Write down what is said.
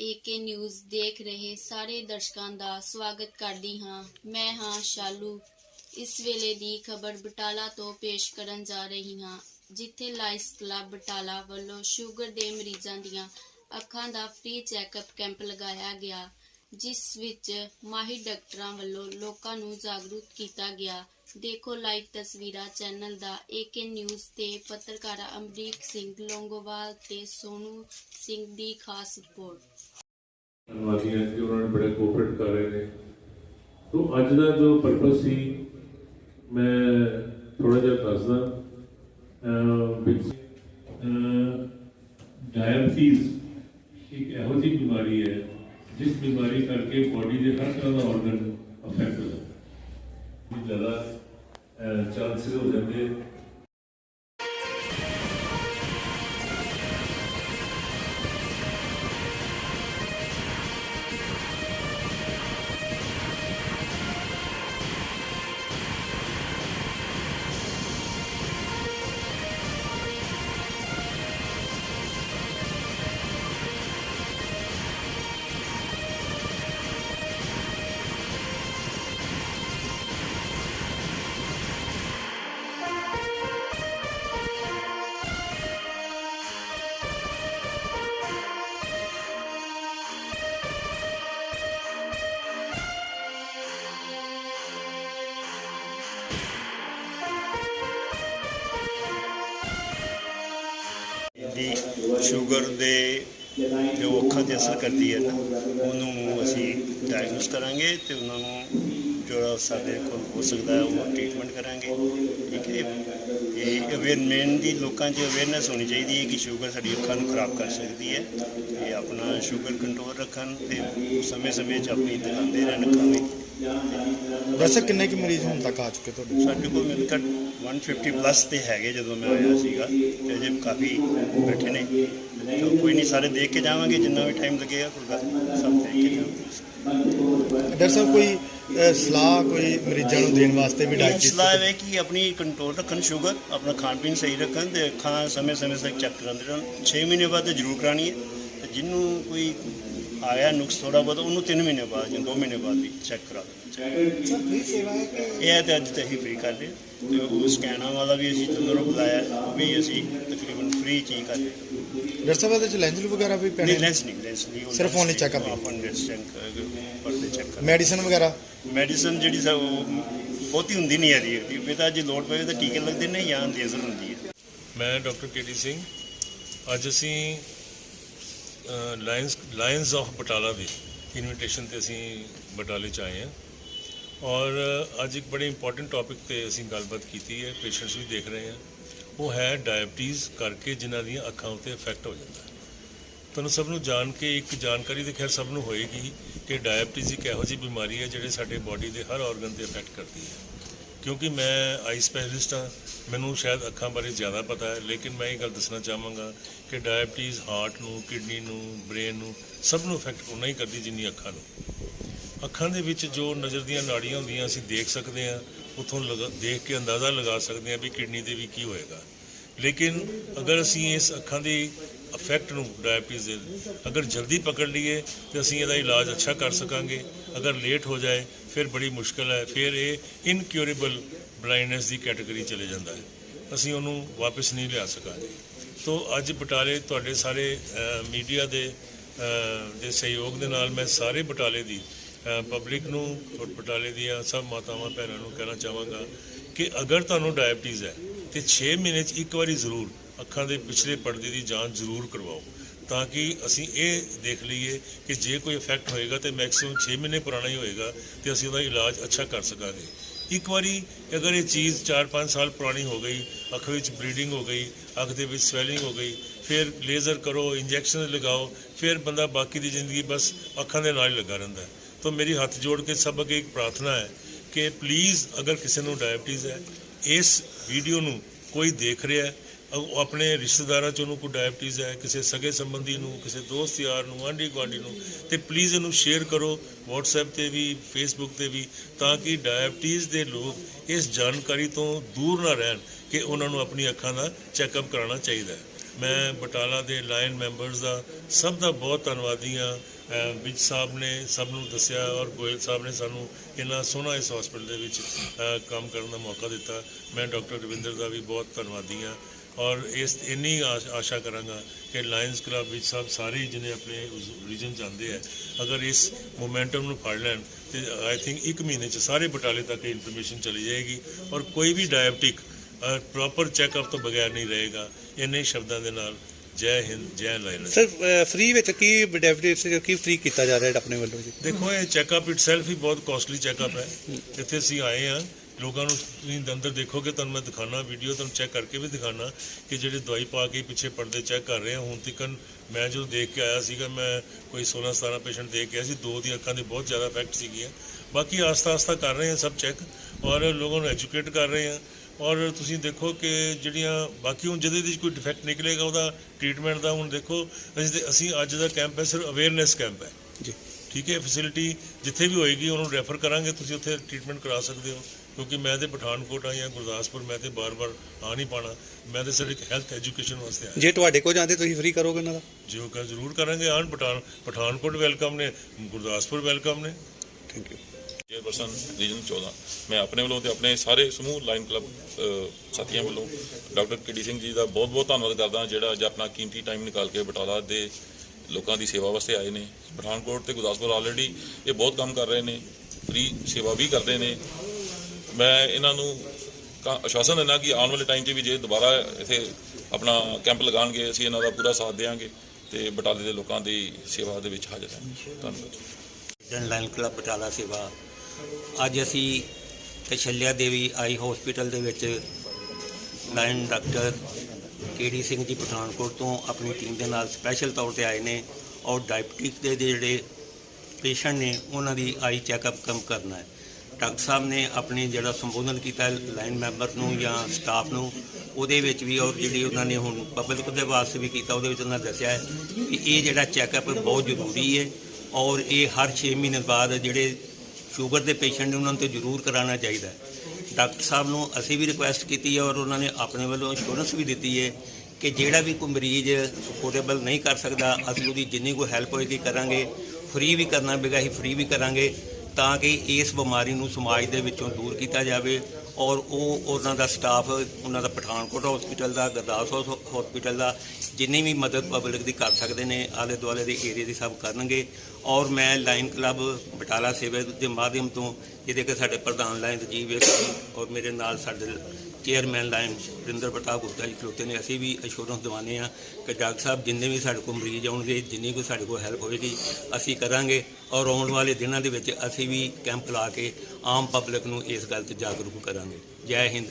ਏਕੇ news ਦੇਖ ਰਹੇ ਸਾਰੇ ਦਰਸ਼ਕਾਂ ਦਾ ਸਵਾਗਤ ਕਰਦੀ ਹਾਂ। ਮੈਂ ਹਾਂ ਸ਼ਾਲੂ। ਇਸ ਵੇਲੇ ਦੀ ਖਬਰ ਬਟਾਲਾ ਤੋਂ ਪੇਸ਼ ਕਰਨ ਜਾ ਰਹੀ ਹਾਂ, ਜਿੱਥੇ ਲਾਇਸ ਕਲੱਬ ਬਟਾਲਾ ਵੱਲੋਂ ਸ਼ੂਗਰ ਦੇ ਮਰੀਜ਼ਾਂ ਦੀਆਂ ਅੱਖਾਂ ਦਾ ਫ੍ਰੀ ਚੈੱਕਅਪ ਕੈਂਪ ਲਗਾਇਆ ਗਿਆ, ਜਿਸ ਵਿੱਚ ਮਾਹਿਰ ਡਾਕਟਰਾਂ ਵੱਲੋਂ ਲੋਕਾਂ ਨੂੰ ਜਾਗਰੂਕ ਕੀਤਾ ਗਿਆ। ਦੇਖੋ ਲਾਈਵ ਤਸਵੀਰਾਂ ਚੈਨਲ ਦਾ ਏਕੇ ਨਿਊਜ਼ ਤੇ ਪੱਤਰਕਾਰ ਅਮਰੀਕ ਸਿੰਘ ਲੋਂਗੋਵਾਲ ਤੇ ਸੋਨੂ ਸਿੰਘ ਦੀ ਖਾਸ ਰਿਪੋਰਟ। ਧੰਨਵਾਦੀ ਹਾਂ ਕਿ ਉਹਨਾਂ ਨੇ ਬੜੇ ਕੋਆਪਰੇਟ ਕਰ ਰਹੇ ਨੇ। ਤੋਂ ਅੱਜ ਦਾ ਜੋ ਪਰਪਸ ਸੀ, ਮੈਂ ਥੋੜਾ ਜਿਹਾ ਦੱਸਦਾ। ਵਿੱਚ ਡਾਇਬਟੀਜ਼ ਇੱਕ ਇਹੋ ਜਿਹੀ ਬਿਮਾਰੀ ਹੈ, ਜਿਸ ਬਿਮਾਰੀ ਕਰਕੇ ਬਾਡੀ ਦੇ ਹਰ ਤਰ੍ਹਾਂ ਦਾ ਆਰਗਨ ਅਫੈਕਟ ਹੋ ਜਾਂਦਾ ਹੈ ਜ਼ਿਆਦਾ ਚਾਂਸਸ ਹੋ ਦੀ ਸ਼ੂਗਰ ਦੇ ਜੋ ਅੱਖਾਂ ਤੇ ਅਸਰ ਕਰਦੀ ਹੈ ਨਾ, ਉਹਨੂੰ ਅਸੀਂ ਡਾਇਗਨੋਸ ਕਰਾਂਗੇ ਤੇ ਉਹਨਾਂ ਨੂੰ ਜੋ ਸਾਡੇ ਕੋਲ ਹੋ ਸਕਦਾ ਹੈ ਉਹ ਟ੍ਰੀਟਮੈਂਟ ਕਰਾਂਗੇ। ਠੀਕ ਹੈ ਇਹ ਅਵੇਅਰਮੈਂਟ ਦੀ ਲੋਕਾਂ 'ਚ ਅਵੇਅਰਨੈਸ ਹੋਣੀ ਚਾਹੀਦੀ ਹੈ ਕਿ ਸ਼ੂਗਰ ਸਾਡੀ ਅੱਖਾਂ ਨੂੰ ਖਰਾਬ ਕਰ ਸਕਦੀ ਹੈ ਇਹ ਆਪਣਾ ਸ਼ੂਗਰ ਕੰਟਰੋਲ ਰੱਖਣ ਤੇ ਸਮੇਂ-ਸਮੇਂ 'ਚ ਆਪਣੀ ਦਿਖਾਉਂਦੇ ਰਹਿਣ ਅੱਖਾਂ ਵੈਸੇ ਕਿੰਨੇ ਕੁ ਮਰੀਜ਼ ਹੁਣ ਤੱਕ ਆ ਚੁੱਕੇ ਤੁਹਾਡੇ? ਸਾਡੇ ਕੋਲ ਮਿਲ ਕੇ 150 ਪਲੱਸ ਤੇ ਹੈਗੇ ਜਦੋਂ ਮੈਂ ਆਇਆ ਸੀਗਾ। ਤੇ ਅਜੇ ਕਾਫੀ ਬੈਠੇ ਨੇ। ਤਾਂ ਕੋਈ ਨਹੀਂ ਸਾਰੇ ਦੇਖ ਕੇ ਜਾਵਾਂਗੇ ਜਿੰਨਾ ਵੀ ਟਾਈਮ ਲੱਗੇਗਾ ਕੋਈ ਗੱਲ ਨਹੀਂ, ਸਭ ਦੇਖ ਕੇ ਜਾਵਾਂਗੇ। ਡਾਕਟਰ ਸਾਹਿਬ ਕੋਈ ਅਹ, ਸਲਾਹ ਕੋਈ ਮਰੀਜ਼ਾਂ ਨੂੰ ਦੇਣ ਵਾਸਤੇ ਵੀ ਇਹ ਡਾਇਬਟੀਜ਼ ਸਲਾਹ ਹੈ ਕਿ ਆਪਣੀ ਕੰਟਰੋਲ ਰੱਖਣ ਸ਼ੂਗਰ ਆਪਣਾ ਖਾਣ ਪੀਣ ਸਹੀ ਰੱਖਣ ਤੇ ਅੱਖਾਂ ਸਮੇਂ-ਸਮੇਂ ਤੱਕ ਚੈੱਕ ਕਰਾਉਂਦੇ ਰਹਿਣ। 6 ਮਹੀਨੇ ਬਾਅਦ ਤੇ ਜ਼ਰੂਰ ਕਰਾਣੀ ਹੈ। ਤੇ ਜਿਹਨੂੰ ਕੋਈ ਆਇਆ ਨੁਕਸ ਥੋੜਾ ਬਹੁਤ ਉਹਨੂੰ 3 ਮਹੀਨੇ ਬਾਅਦ ਜਾਂ 2 ਮਹੀਨੇ ਬਾਅਦ ਵੀ ਚੈੱਕ ਕਰਾ ਦੇਣਾ ਚਾਹੀਦਾ ਇਹ ਤੇ ਅੱਜ ਤੇ ਹੀ ਫ੍ਰੀ ਕਰ ਰਹੇ ਹਾਂ। ਤੇ ਉਹ ਸਕੈਨਾਂ ਵਾਲਾ ਵੀ ਅਸੀਂ ਜਦੋਂ ਬੁਲਾਇਆ ਉਹ ਵੀ ਅਸੀਂ ਤਕਰੀਬਨ ਫ੍ਰੀ ਚ ਹੀ ਕਰ ਰਹੇ ਹਾਂ। ਡਾਕਟਰ ਸਾਹਿਬ ਲੈਂਜ ਵਗੈਰਾ ਵੀ ਪੈਣੇ ਨਹੀਂ ਲੈਂਸ ਨਹੀਂ ਲੈਂਸ ਨਹੀਂ ਸਿਰਫ checkup ਹੀ? ਆਪਾਂ ਲੈਂਸ ਚੈੱਕ ਕਰਦੇ ਚੈੱਕ ਕਰ ਮੈਡੀਸਨ ਵਗੈਰਾ ਮੈਡੀਸਨ ਜਿਹੜੀ ਸਾ ਉਹ ਬਹੁਤੀ ਹੁੰਦੀ ਨਹੀਂ ਹੈ ਜੀ ਬੇਟਾ ਜੇ ਲੋਡ ਪਵੇ ਤਾਂ ਟੀਕੇ ਲੱਗਦੇ ਨੇ ਜਾਂ ਲੇਜ਼ਰ ਹੁੰਦੀ ਹੈ ਮੈਂ ਡਾਕਟਰ ਕੇਡੀ ਸਿੰਘ ਅੱਜ ਅਸੀਂ ਲਾਇਨਸ ਲਾਇਨਸ ਆਫ ਬਟਾਲਾ ਦੀ ਇਨਵੀਟੇਸ਼ਨ ਤੇ ਅਸੀਂ ਬਟਾਲੇ ਚ ਆਏ ਹਾਂ। ਔਰ ਅੱਜ ਇੱਕ ਬੜੇ ਇੰਪੋਰਟੈਂਟ ਟੌਪਿਕ ਤੇ ਅਸੀਂ ਗੱਲਬਾਤ ਕੀਤੀ ਹੈ ਪੇਸ਼ੈਂਟਸ ਵੀ ਦੇਖ ਰਹੇ ਹਾਂ। ਉਹ ਹੈ ਡਾਇਬਟੀਜ਼ ਕਰਕੇ ਜਿਨ੍ਹਾਂ ਦੀਆਂ ਅੱਖਾਂ ਉੱਤੇ ਇਫੈਕਟ ਹੋ ਜਾਂਦਾ। ਤੁਹਾਨੂੰ ਸਭ ਨੂੰ ਜਾਣ ਕੇ, ਇੱਕ ਜਾਣਕਾਰੀ ਤੇ ਖੈਰ ਸਭ ਨੂੰ ਹੋਏਗੀ ਕਿ ਡਾਇਬਟੀਜ਼ ਇੱਕ ਇਹੋ ਜਿਹੀ ਬਿਮਾਰੀ ਹੈ ਜਿਹੜੇ ਸਾਡੇ ਬਾਡੀ ਦੇ ਹਰ ਆਰਗਨ ਤੇ ਇਫੈਕਟ ਕਰਦੀ ਹੈ। ਕਿਉਂਕਿ ਮੈਂ ਆਈ ਸਪੈਸ਼ਲਿਸਟ ਹਾਂ, ਮੈਨੂੰ ਸ਼ਾਇਦ ਅੱਖਾਂ ਬਾਰੇ ਜ਼ਿਆਦਾ ਪਤਾ ਹੈ, ਲੇਕਿਨ ਮੈਂ ਇਹ ਗੱਲ ਦੱਸਣਾ ਚਾਹਾਂਗਾ ਕਿ ਡਾਇਬਟੀਜ਼ ਹਾਰਟ ਨੂੰ ਕਿਡਨੀ ਨੂੰ ਬ੍ਰੇਨ ਨੂੰ, ਸਭ ਨੂੰ ਇਫੈਕਟ ਉਨਾ ਹੀ ਕਰਦੀ ਜਿੰਨੀ ਅੱਖਾਂ ਨੂੰ। ਅੱਖਾਂ ਦੇ ਵਿੱਚ ਜੋ ਨਜ਼ਰ ਦੀਆਂ ਨਾੜੀਆਂ ਹੁੰਦੀਆਂ, ਅਸੀਂ ਦੇਖ ਸਕਦੇ ਹਾਂ, ਉਥੋਂ ਦੇਖ ਕੇ ਅੰਦਾਜ਼ਾ ਲਗਾ ਸਕਦੇ ਹਾਂ ਵੀ ਕਿਡਨੀ ਦੇ ਵੀ ਕੀ ਹੋਏਗਾ। ਲੇਕਿਨ ਅਗਰ ਅਸੀਂ ਇਸ ਅੱਖਾਂ ਦੀ ਇਫੈਕਟ ਨੂੰ ਡਾਇਬਟੀਜ਼ ਦੇ ਅਗਰ ਜਲਦੀ ਪਕੜ ਲਈਏ, ਤੇ ਅਸੀਂ ਇਹਦਾ ਇਲਾਜ ਅੱਛਾ ਕਰ ਸਕਾਂਗੇ। ਅਗਰ ਲੇਟ ਹੋ ਜਾਏ, ਫਿਰ ਬੜੀ ਮੁਸ਼ਕਲ ਹੈ। ਫਿਰ ਇਹ ਇਨਕਿਉਰੇਬਲ ਬਲਾਈਂਡਨੈਸ ਦੀ ਕੈਟਾਗਰੀ ਚਲੇ ਜਾਂਦਾ ਹੈ। ਅਸੀਂ ਉਹਨੂੰ ਵਾਪਸ ਨਹੀਂ ਲਿਆ ਸਕਾਂਗੇ। ਤੋਂ ਅੱਜ ਬਟਾਲੇ ਤੁਹਾਡੇ ਸਾਰੇ ਮੀਡੀਆ ਦੇ ਦੇ ਸਹਿਯੋਗ ਦੇ ਨਾਲ ਮੈਂ ਸਾਰੇ ਬਟਾਲੇ ਦੀ ਪਬਲਿਕ ਨੂੰ ਔਰ ਬਟਾਲੇ ਦੀਆਂ ਸਭ ਮਾਤਾਵਾਂ, ਭੈਣਾਂ ਨੂੰ ਕਹਿਣਾ ਚਾਹਾਂਗਾ ਕਿ ਅਗਰ ਤੁਹਾਨੂੰ ਡਾਇਬਟੀਜ਼ ਹੈ, ਤੇ 6 ਮਹੀਨੇ 'ਚ ਇੱਕ ਵਾਰੀ ਜ਼ਰੂਰ ਅੱਖਾਂ ਦੇ ਪਿਛਲੇ ਪਰਦੇ ਦੀ ਜਾਂਚ ਜ਼ਰੂਰ ਕਰਵਾਓ ਤਾਂ ਕਿ ਅਸੀਂ ਇਹ ਦੇਖ ਲਈਏ ਕਿ ਜੇ ਕੋਈ ਇਫੈਕਟ ਹੋਏਗਾ ਤੇ ਮੈਕਸਿਮਮ 6 ਮਹੀਨੇ ਪੁਰਾਣਾ ਹੀ ਹੋਏਗਾ ਤੇ ਅਸੀਂ ਉਹਦਾ ਇਲਾਜ ਅੱਛਾ ਕਰ ਸਕਾਂਗੇ। ਇੱਕ ਵਾਰੀ ਅਗਰ ਇਹ ਚੀਜ਼ 4-5 ਸਾਲ ਪੁਰਾਣੀ ਹੋ ਗਈ, ਅੱਖ ਵਿੱਚ ਬਲੀਡਿੰਗ ਹੋ ਗਈ, ਅੱਖ ਦੇ ਵਿੱਚ ਸਵੈਲਿੰਗ ਹੋ ਗਈ, ਫਿਰ ਲੇਜ਼ਰ ਕਰੋ ਇੰਜੈਕਸ਼ਨ ਲਗਾਓ, ਫਿਰ ਬੰਦਾ ਬਾਕੀ ਦੀ ਜ਼ਿੰਦਗੀ ਬਸ ਅੱਖਾਂ ਦੇ ਨਾਲ ਹੀ ਲੱਗਾ ਰਹਿੰਦਾ। ਹੈ ਤਾਂ ਮੇਰੀ ਹੱਥ ਜੋੜ ਕੇ ਸਭ ਅੱਗੇ ਇੱਕ ਪ੍ਰਾਰਥਨਾ ਹੈ ਕਿ ਪਲੀਜ਼ ਅਗਰ ਕਿਸੇ ਨੂੰ ਡਾਇਬਟੀਜ਼ ਹੈ, ਇਸ ਵੀਡੀਓ ਨੂੰ ਕੋਈ ਦੇਖ ਰਿਹਾ ਹੈ ਆਪਣੇ ਰਿਸ਼ਤੇਦਾਰਾਂ ਚ ਉਹਨੂੰ ਕੋਈ ਡਾਇਬਟੀਜ਼ ਹੈ, ਕਿਸੇ ਸਗੇ ਸੰਬੰਧੀ ਨੂੰ, ਕਿਸੇ ਦੋਸਤ ਯਾਰ ਨੂੰ, ਆਂਢੀ ਗੁਆਂਢੀ ਨੂੰ, ਤੇ ਪਲੀਜ਼ ਇਹਨੂੰ ਸ਼ੇਅਰ ਕਰੋ WhatsApp ਤੇ ਵੀ, Facebook ਤੇ ਵੀ, ਤਾਂ ਕਿ ਡਾਇਬਟੀਜ਼ ਦੇ ਲੋਕ ਇਸ ਜਾਣਕਾਰੀ ਤੋਂ ਦੂਰ ਨਾ ਰਹਿਣ ਕਿ ਉਹਨਾਂ ਨੂੰ ਆਪਣੀ ਅੱਖਾਂ ਦਾ ਚੈੱਕਅਪ ਕਰਾਉਣਾ ਚਾਹੀਦਾ ਹੈ। ਮੈਂ ਬਟਾਲਾ ਦੇ ਲਾਇਨ ਮੈਂਬਰਸ ਦਾ ਸਭ ਦਾ ਬਹੁਤ ਧੰਨਵਾਦੀ ਹਾਂ। ਅਹ ਵਿਜ ਸਾਹਿਬ ਨੇ ਸਭ ਨੂੰ ਦੱਸਿਆ ਔਰ ਗੋਇਲ ਸਾਹਿਬ ਨੇ ਸਾਨੂੰ ਇੰਨਾ ਸੋਹਣਾ ਇਸ ਹਸਪੀਟਲ ਦੇ ਵਿੱਚ ਕੰਮ ਕਰਨ ਦਾ ਮੌਕਾ ਦਿੱਤਾ। ਮੈਂ ਡਾਕਟਰ ਰਵਿੰਦਰ ਦਾ ਵੀ ਬਹੁਤ ਧੰਨਵਾਦੀ ਹਾਂ। ਔਰ ਇਸ ਇੰਨੀ ਆਸ- ਕਰਾਂਗਾ ਕਿ ਲਾਇਨਸ ਕਲੱਬ ਵਿੱਚ ਸਭ ਸਾਰੇ ਜਿਹਨੇ ਆਪਣੇ ਰੀਜਨ ਜਾਂਦੇ ਆ ਅਗਰ ਇਸ ਮੋਮੈਂਟਮ ਨੂੰ ਫੜ ਲੈਣ ਤੇ ਆਈ ਥਿੰਕ ਇੱਕ ਮਹੀਨੇ ਚ ਸਾਰੇ ਬਟਾਲੇ ਤੱਕ ਇਨਫੋਰਮੇਸ਼ਨ ਚਲੀ ਜਾਏਗੀ ਔਰ ਕੋਈ ਵੀ ਡਾਇਬਟਿਕ ਪ੍ਰੋਪਰ ਚੈੱਕਅਪ ਤੋਂ ਬਗੈਰ ਨਹੀਂ ਰਹੇਗਾ। ਇੰਨੇ ਸ਼ਬਦਾਂ ਦੇ ਨਾਲ ਜੈ ਹਿੰਦ ਜੈ ਲਾਇਨਸ ਸਰ ਫ੍ਰੀ ਵਿੱਚ ਕੀ ਡੈਫੀਨੇਟਸ ਕੀ ਫ੍ਰੀ ਕੀਤਾ ਜਾ ਰਿਹਾ ਆਪਣੇ ਵੱਲੋਂ ਜੀ? ਦੇਖੋ ਇਹ ਚੈੱਕਅਪ ਇਟਸੈਲਫ ਹੀ ਬਹੁਤ ਕਾਸਟਲੀ ਚੈੱਕਅਪ ਹੈ। ਇੱਥੇ ਅਸੀਂ ਆਏ ਆ ਲੋਕਾਂ ਨੂੰ ਤੁਸੀਂ ਅੰਦਰ ਦੇਖੋਗੇ, ਤੁਹਾਨੂੰ ਮੈਂ ਦਿਖਾਣਾ ਵੀਡੀਓ ਤੁਹਾਨੂੰ ਚੈੱਕ ਕਰਕੇ ਵੀ ਦਿਖਾਣਾ ਕਿ ਜਿਹੜੇ ਦਵਾਈ ਪਾ ਕੇ ਪਿੱਛੇ ਪਰਦੇ ਚੈੱਕ ਕਰ ਰਹੇ ਆ। ਹੁਣ ਤੱਕਨ ਮੈਂ ਜਦੋਂ ਦੇਖ ਕੇ ਆਇਆ ਸੀਗਾ, ਮੈਂ ਕੋਈ 16 17 ਪੇਸ਼ੈਂਟ ਦੇਖ ਕੇ ਆਇਆ ਸੀ, ਦੋ ਦੀ ਅੱਖਾਂ ਦੇ ਬਹੁਤ ਜ਼ਿਆਦਾ ਇਫੈਕਟ ਸੀਗੀਆਂ। ਬਾਕੀ ਆਸਤਾ ਆਸਤਾ ਕਰ ਰਹੇ ਆ, ਸਭ ਚੈੱਕ ਔਰ ਲੋਕਾਂ ਨੂੰ ਐਜੂਕੇਟ ਕਰ ਰਹੇ ਆ। ਔਰ ਤੁਸੀਂ ਦੇਖੋ ਕਿ ਜਿਹੜੀਆਂ, ਬਾਕੀ ਹੁਣ ਜਿਹਦੇ ਵਿੱਚ ਕੋਈ ਡਿਫੈਕਟ ਨਿਕਲੇਗਾ, ਉਹਦਾ ਟ੍ਰੀਟਮੈਂਟ ਦਾ ਹੁਣ ਦੇਖੋ, ਅਸੀਂ ਅਸੀਂ ਅੱਜ ਦਾ ਕੈਂਪ ਹੈ, ਸਿਰਫ ਅਵੇਅਰਨੈਸ ਕੈਂਪ ਹੈ। ਜੀ। ਠੀਕ ਹੈ ਫੈਸਿਲਿਟੀ ਜਿੱਥੇ ਵੀ ਹੋਏਗੀ ਉਹਨੂੰ ਰੈਫਰ ਕਰਾਂਗੇ ਤੁਸੀਂ ਉੱਥੇ ਟ੍ਰੀਟਮੈਂਟ ਕਰਾ ਸਕਦੇ ਹੋ। ਕਿਉਂਕਿ ਮੈਂ ਤੇ ਪਠਾਨਕੋਟ ਆ ਜਾਂ ਗੁਰਦਾਸਪੁਰ ਮੈਂ ਤੇ ਬਾਰ-ਬਾਰ ਆ ਨਹੀਂ ਪਾਣਾ। ਮੈਂ ਤੇ ਸਿਰਫ ਇੱਕ ਹੈਲਥ ਐਜੂਕੇਸ਼ਨ ਵਾਸਤੇ ਆਇਆ। ਜੇ ਤੁਹਾਡੇ ਕੋਲ ਜਾਂਦੇ ਤੁਸੀਂ ਫ੍ਰੀ ਕਰੋਗੇ ਉਹਨਾਂ ਦਾ? ਜੋ ਕਰ ਜ਼ਰੂਰ ਕਰਾਂਗੇ ਆਣ ਪਠਾਨ ਪਠਾਨਕੋਟ ਵੈਲਕਮ ਨੇ ਗੁਰਦਾਸਪੁਰ ਵੈਲਕਮ ਨੇ। ਥੈਂਕ ਯੂ ਚੇਅਰਪਰਸਨ ਰੀਜਨ 14 ਮੈਂ ਆਪਣੇ ਵੱਲੋਂ ਤੇ ਆਪਣੇ ਸਾਰੇ ਸਮੂਹ ਲਾਈਨ ਕਲੱਬ ਸਾਥੀਆਂ ਵੱਲੋਂ ਡਾਕਟਰ ਕਿਡੀ ਸਿੰਘ ਜੀ ਦਾ ਬਹੁਤ-ਬਹੁਤ ਧੰਨਵਾਦ ਕਰਦਾ ਜਿਹੜਾ ਅੱਜ ਆਪਣਾ ਕੀਮਤੀ ਟਾਈਮ ਨਿਕਾਲ ਕੇ ਬਟਾਲਾ ਦੇ ਲੋਕਾਂ ਦੀ ਸੇਵਾ ਵਾਸਤੇ ਆਏ ਨੇ। ਪਠਾਨਕੋਟ ਤੇ ਗੁਰਦਾਸਪੁਰ ਆਲਰੇਡੀ ਇਹ ਬਹੁਤ ਕੰਮ ਕਰ ਰਹੇ ਨੇ। ਫ੍ਰੀ ਸੇਵਾ ਵੀ ਕਰਦੇ ਨੇ। ਮੈਂ ਇਹਨਾਂ ਨੂੰ ਕ- ਆਸ਼ਵਾਸਨ ਦਿੰਦਾ ਕਿ ਆਉਣ ਵਾਲੇ ਟਾਈਮ 'ਚ ਵੀ ਜੇ ਦੁਬਾਰਾ ਇੱਥੇ ਆਪਣਾ ਕੈਂਪ ਲਗਾਉਣਗੇ, ਅਸੀਂ ਇਹਨਾਂ ਦਾ ਪੂਰਾ ਸਾਥ ਦੇਵਾਂਗੇ ਤੇ ਬਟਾਲੇ ਦੇ ਲੋਕਾਂ ਦੀ ਸੇਵਾ ਦੇ ਵਿੱਚ ਹਾਜ਼ਰ ਹਾਂ ਧੰਨਵਾਦ। ਇੰਡੀਅਨ ਲਾਇਨ ਕਲੱਬ ਬਟਾਲਾ ਸੇਵਾ। ਅੱਜ ਅਸੀਂ ਕਸ਼ਲਿਆ ਦੇਵੀ ਆਈ ਹਸਪੀਟਲ ਦੇ ਵਿੱਚ ਲਾਈਨ ਡਾਕਟਰ ਕੇਡੀ ਸਿੰਘ ਜੀ ਪਠਾਨਕੋਟ ਤੋਂ ਆਪਣੀ ਟੀਮ ਦੇ ਨਾਲ ਸਪੈਸ਼ਲ ਤੌਰ ਤੇ ਆਏ ਨੇ ਔਰ ਡਾਇਬਟਿਕ ਦੇ ਜਿਹੜੇ ਪੇਸ਼ੈਂਟ ਨੇ, ਉਹਨਾਂ ਦੀ ਆਈ ਚੈੱਕਅਪ ਕੰਮ ਕਰਨਾ ਹੈ। ਡਾਕਟਰ ਸਾਹਿਬ ਨੇ ਆਪਣੇ ਜਿਹੜਾ ਸੰਬੋਧਨ ਕੀਤਾ ਲਾਈਨ ਮੈਂਬਰ ਨੂੰ ਜਾਂ ਸਟਾਫ ਨੂੰ, ਉਹਦੇ ਵਿੱਚ ਵੀ ਔਰ ਜਿਹੜੀ ਉਹਨਾਂ ਨੇ ਹੁਣ ਪਬਲਿਕ ਦੇ ਵਾਸਤੇ ਵੀ ਕੀਤਾ, ਉਹਦੇ ਵਿੱਚ ਉਹਨਾਂ ਦੱਸਿਆ ਹੈ ਕਿ ਇਹ ਜਿਹੜਾ ਚੈੱਕਅਪ ਬਹੁਤ ਜ਼ਰੂਰੀ ਹੈ ਔਰ ਇਹ ਹਰ 6 ਮਹੀਨੇ ਬਾਅਦ ਜਿਹੜੇ ਸ਼ੂਗਰ ਦੇ ਪੇਸ਼ੈਂਟ ਨੇ, ਉਹਨਾਂ ਨੂੰ ਤੇ ਜ਼ਰੂਰ ਕਰਾਉਣਾ ਚਾਹੀਦਾ ਹੈ। ਡਾਕਟਰ ਸਾਹਿਬ ਨੂੰ ਅਸੀਂ ਵੀ ਰਿਕੁਐਸਟ ਕੀਤੀ ਹੈ ਔਰ ਉਹਨਾਂ ਨੇ ਆਪਣੇ ਵੱਲੋਂ ਇੰਸ਼ੋਰੈਂਸ ਵੀ ਦਿੱਤੀ ਹੈ ਕਿ ਜਿਹੜਾ ਵੀ ਕੋਈ ਮਰੀਜ਼ ਅਫੋਰਡੇਬਲ ਨਹੀਂ ਕਰ ਸਕਦਾ, ਅਸੀਂ ਉਹਦੀ ਜਿੰਨੀ ਕੋਈ ਹੈਲਪ ਹੋਏਗੀ ਕਰਾਂਗੇ ਫ੍ਰੀ ਵੀ ਕਰਨਾ ਪਏਗਾ ਅਸੀਂ ਫ੍ਰੀ ਵੀ ਕਰਾਂਗੇ ਤਾਂ ਕਿ ਇਸ ਬਿਮਾਰੀ ਨੂੰ ਸਮਾਜ ਦੇ ਵਿੱਚੋਂ ਦੂਰ ਕੀਤਾ ਜਾਵੇ ਔਰ ਉਹ ਉਹਨਾਂ ਦਾ ਸਟਾਫ ਉਹਨਾਂ ਦਾ ਪਠਾਨਕੋਟ ਹਸਪੀਟਲ ਦਾ ਗੁਰਦਾਸਪੁਰ ਹਸਪੀਟਲ ਦਾ ਜਿੰਨੀ ਵੀ ਮਦਦ ਪਬਲਿਕ ਦੀ ਕਰ ਸਕਦੇ ਨੇ, ਆਲੇ ਦੁਆਲੇ ਦੇ ਏਰੀਆ ਦੀ ਸਭ ਕਰਨਗੇ ਔਰ ਮੈਂ ਲਾਈਨ ਕਲੱਬ ਬਟਾਲਾ ਸੇਵਾ ਦੇ ਮਾਧਿਅਮ ਤੋਂ ਜਿਹਦੇ ਕਿ ਸਾਡੇ ਪ੍ਰਧਾਨ ਲਾਇਨ ਰਜੀਵ ਵੇਖ ਔਰ ਮੇਰੇ ਨਾਲ ਸਾਡੇ ਚੇਅਰਮੈਨ ਲਾਈਨ ਰਿੰਦਰ ਪ੍ਰਤਾਪ ਗੁਪਤਾ ਜੀ ਖਲੋਤੇ ਨੇ। ਅਸੀਂ ਵੀ ਅਸ਼ੋਰੈਂਸ ਦਿਵਾਉਂਦੇ ਹਾਂ ਕਿ ਡਾਕਟਰ ਸਾਹਿਬ ਜਿੰਨੇ ਵੀ ਸਾਡੇ ਕੋਲ ਮਰੀਜ਼ ਆਉਣਗੇ, ਜਿੰਨੀ ਕੋਈ ਸਾਡੇ ਕੋਲ ਹੈਲਪ ਹੋਵੇਗੀ, ਅਸੀਂ ਕਰਾਂਗੇ ਔਰ ਆਉਣ ਵਾਲੇ ਦਿਨਾਂ ਦੇ ਵਿੱਚ ਅਸੀਂ ਵੀ ਕੈਂਪ ਲਾ ਕੇ ਆਮ ਪਬਲਿਕ ਨੂੰ ਇਸ ਗੱਲ 'ਤੇ ਜਾਗਰੂਕ ਕਰਾਂਗੇ। ਜੈ ਹਿੰਦ